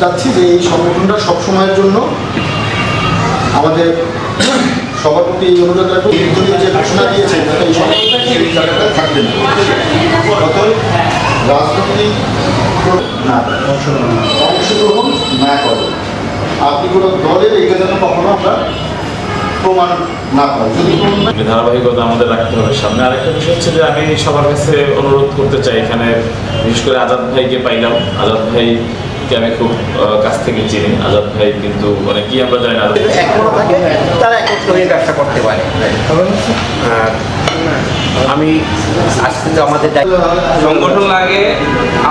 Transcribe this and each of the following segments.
চাচ্ছি যে এই সংগঠনটা সবসময়ের জন্য আমাদের সভাপতি এই অনুরোধ রাখব দীর্ঘদিন যে ঘোষণা দিয়েছেন যাতে এই সংগঠনটা সেই জায়গাটায় থাকবেন অতএব রাজনৈতিক না, অংশগ্রহণ না। করে। আপনি কোনো দলের এইটা যেন কখনো আমরা প্রমাণ না পাই। যদি না ধারাবাহিকতা আমাদের রাখতে হবে। সামনে আরেকটা বিষয় হচ্ছে যে, আমি সবার কাছে অনুরোধ করতে চাই এখানে, বিশেষ করে আজাদ ভাইকে পাইলাম। আজাদ ভাইকে আমি খুব কাছ থেকে চিনি। আজাদ ভাই কিন্তু কি আমরা জানি না। আজাদ একমত থাকে তারা একত্র হয়ে ব্যবসা করতে পারে। আমি আজকে আমাদের সংগঠন লাগে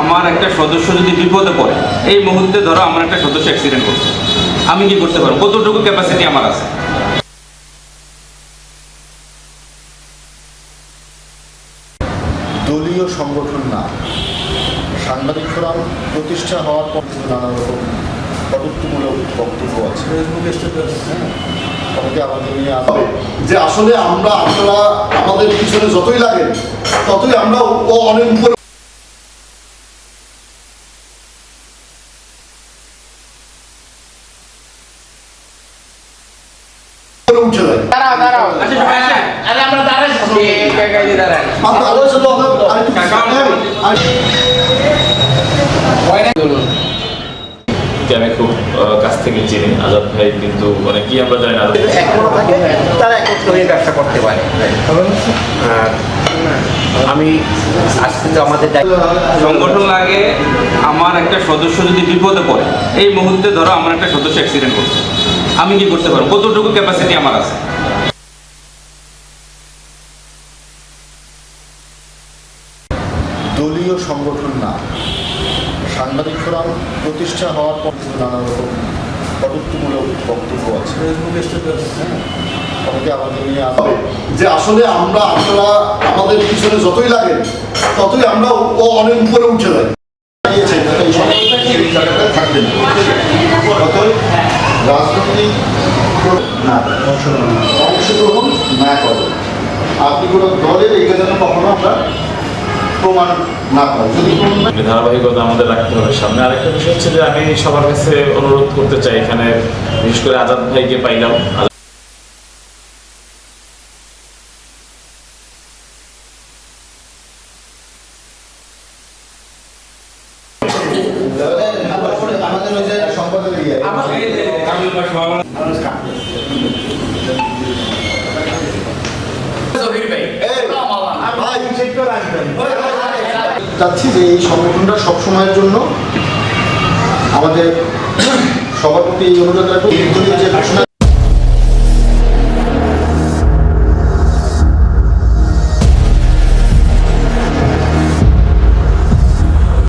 আমার একটা সদস্য যদি বিপদে পড়ে এই মুহূর্তে ধরো আমার একটা সদস্য অ্যাক্সিডেন্ট করছে। আমি কি করতে পারব? কতটুকু ক্যাপাসিটি আমার আছে? দলীয় সংগঠন না। সাংবাদিক ফোরাম প্রতিষ্ঠা হওয়ার পর নানা রকম কটুক্তিমূলক বক্তব্য আছে। হ্যাঁ, অনেকে আমাদের নিয়ে আসবে যে আসলে আমরা আপনারা আমাদের পিছনে যতই লাগেন ততই আমরা ও অনেক উপরে উঠে যায়। দাঁড়াও দাঁড়াও। আচ্ছা, আসেন। আরে আমরা দাঁড়ান আলোচনা আর- কে আমি খুব কাছ থেকে চিনি। আজাদ ভাই কিন্তু মানে কি আমরা জানি না তারা একত্র হয়ে ব্যবসা করতে পারে। আমি আজকে তো আমাদের সংগঠন লাগে আমার একটা সদস্য যদি বিপদে পড়ে এই মুহূর্তে ধরো আমার একটা সদস্য অ্যাক্সিডেন্ট করছে। আমি কি করতে পারব? কতটুকু ক্যাপাসিটি আমার আছে? দলীয় সংগঠন না। সাংবাদিক ফোরাম প্রতিষ্ঠা হওয়ার পর নানা রকম কটুক্তিমূলক বক্তব্য আছে। অনেকে আমাদের নিয়ে আসবে যে আসলে আমরা আপনারা আমাদের পিছনে যতই লাগে, ততই আমরা ও অনেক উপরে উঠে যাই। অতএব রাজনৈতিক না, অংশগ্রহণ না করে। আপনি কোনো দলের এইটা যেন কখনো আমরা প্রমাণ না পাই যদি ধারাবাহিকতা আমাদের রাখতে হবে। সামনে আরেকটা বিষয় হচ্ছে যে আমি সবার কাছে অনুরোধ করতে চাই এখানে। বিশেষ করে আজাদ ভাইকে পাইলাম। আজাদ আমাদের চাচ্ছি যে এই সংগঠনটা সবসময়ের জন্য আমাদের সভাপতি অনুরোধ রাখব যে ঘোষণা